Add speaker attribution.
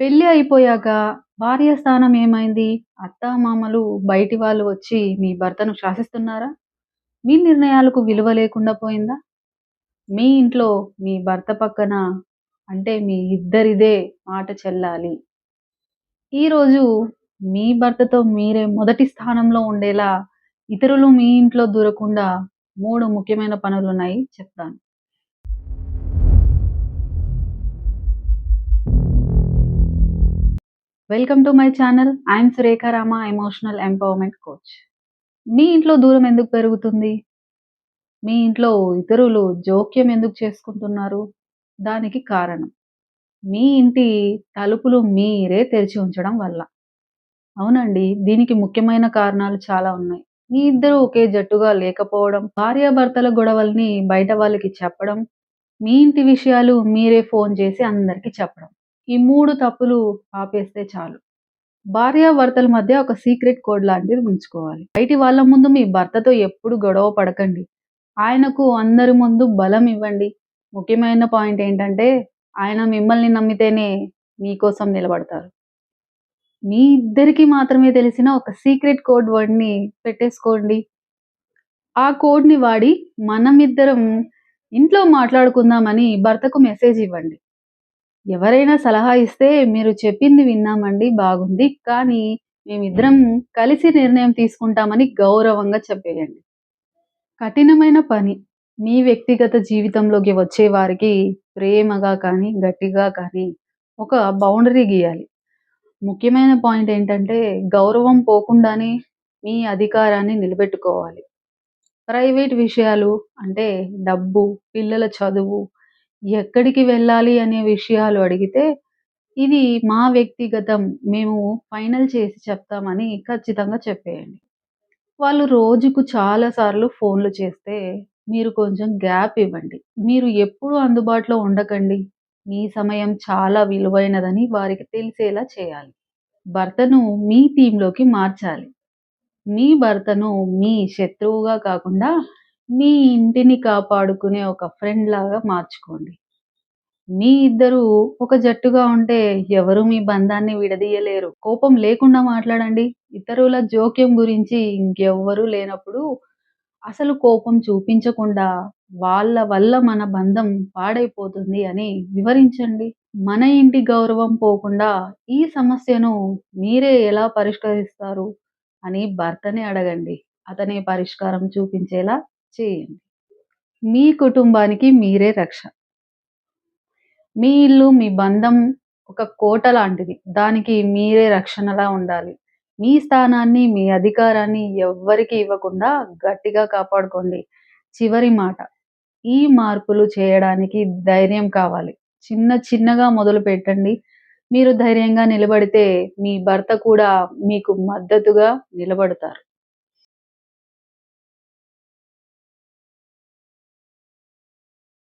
Speaker 1: పెళ్ళి అయిపోయాక భార్య స్థానం ఏమైంది? అత్తామామలు, బయటి వాళ్ళు వచ్చి మీ భర్తను శాసిస్తున్నారా? మీ నిర్ణయాలకు విలువ లేకుండా పోయిందా? మీ ఇంట్లో మీ భర్త పక్కన అంటే మీ ఇద్దరిదే మాట చెల్లాలి. ఈరోజు మీ భర్తతో మీరే మొదటి స్థానంలో ఉండేలా ఇతరులు మీ ఇంట్లో దూరకుండా మూడు ముఖ్యమైన పనులు ఉన్నాయి చెప్తాను. Welcome to my channel. I'm Surekha Rama emotional empowerment coach. మీ ఇంట్లో దూరం ఎందుకు పెరుగుతుంది? మీ ఇంట్లో ఇతరులు జోక్యం ఎందుకు చేసుకుంటున్నారు? దానికి కారణం మీ ఇంటి తలుపులు మీరే తెరిచి ఉంచడం వల్ల. అవునండి. దీనికి ముఖ్యమైన కారణాలు చాలా ఉన్నాయి. మీ ఇద్దరు ఒకే జట్టుగా లేకపోవడం, భార్యాభర్తల గొడవల్ని బయట వాళ్ళకి చెప్పడం, మీ ఇంటి విషయాలు మీరే ఫోన్ చేసి అందరికి చెప్పడం. ఈ మూడు తప్పులు ఆపేస్తే చాలు. భార్యాభర్తల మధ్య ఒక సీక్రెట్ కోడ్ లాంటిది ఉంచుకోవాలి. బయటి వాళ్ళ ముందు మీ భర్తతో ఎప్పుడు గొడవ పడకండి. ఆయనకు అందరి ముందు బలం ఇవ్వండి. ముఖ్యమైన పాయింట్ ఏంటంటే ఆయన మిమ్మల్ని నమ్మితేనే మీకోసం నిలబడతారు. మీ ఇద్దరికి మాత్రమే తెలిసిన ఒక సీక్రెట్ కోడ్ వర్డ్‌ని పెట్టేసుకోండి. ఆ కోడ్‌ని వాడి మనమిద్దరం ఇంట్లో మాట్లాడుకుందామని భర్తకు మెసేజ్ ఇవ్వండి. ఎవరైనా సలహా ఇస్తే మీరు చెప్పింది విన్నామండి బాగుంది. కానీ మేమిద్దరం కలిసి నిర్ణయం తీసుకుంటామని గౌరవంగా చెప్పేయండి. కఠినమైన పని. మీ వ్యక్తిగత జీవితంలోకి వచ్చే వారికి ప్రేమగా కానీ, గట్టిగా కానీ ఒక బౌండరీ గీయాలి. ముఖ్యమైన పాయింట్ ఏంటంటే గౌరవం పోకుండానే మీ అధికారాన్ని నిలబెట్టుకోవాలి. ప్రైవేట్ విషయాలు అంటే డబ్బు, పిల్లల చదువు, ఎక్కడికి వెళ్ళాలి అనే విషయాలు అడిగితే ఇది మా వ్యక్తిగతం. మేము ఫైనల్ చేసి చెప్తామని ఖచ్చితంగా చెప్పేయండి. వాళ్ళు రోజుకు చాలా సార్లు ఫోన్‌లు చేస్తే మీరు కొంచెం గ్యాప్ ఇవ్వండి. మీరు ఎప్పుడూ అందుబాటులో ఉండకండి. మీ సమయం చాలా విలువైనదని వారికి తెలిసేలా చేయాలి. భర్తను మీ టీమ్‌లోకి మార్చాలి. మీ భర్తను మీ శత్రువుగా కాకుండా మీ ఇంటిని కాపాడుకునే ఒక ఫ్రెండ్ లాగా మార్చుకోండి. మీ ఇద్దరూ ఒక జట్టుగా ఉంటే ఎవరు మీ బంధాన్ని విడదీయలేరు. కోపం లేకుండా మాట్లాడండి. ఇతరుల జోక్యం గురించి ఇంకెవ్వరూ లేనప్పుడు అసలు కోపం చూపించకుండా వాళ్ళ వల్ల మన బంధం పాడైపోతుంది అని వివరించండి. మన ఇంటి గౌరవం పోకుండా ఈ సమస్యను మీరే ఎలా పరిష్కరిస్తారు అని భర్తని అడగండి. అతనే పరిష్కారం చూపించేలా చేయండి. మీ కుటుంబానికి మీరే రక్ష. మీ ఇల్లు, మీ బంధం ఒక కోట లాంటిది. దానికి మీరే రక్షణలా ఉండాలి. మీ స్థానాన్ని, మీ అధికారాన్ని ఎవ్వరికి ఇవ్వకుండా గట్టిగా కాపాడుకోండి. చివరి మాట. ఈ మార్పులు చేయడానికి ధైర్యం కావాలి. చిన్న చిన్నగా మొదలు పెట్టండి మీరు ధైర్యంగా నిలబడితే మీ భర్త కూడా మీకు మద్దతుగా నిలబడతారు.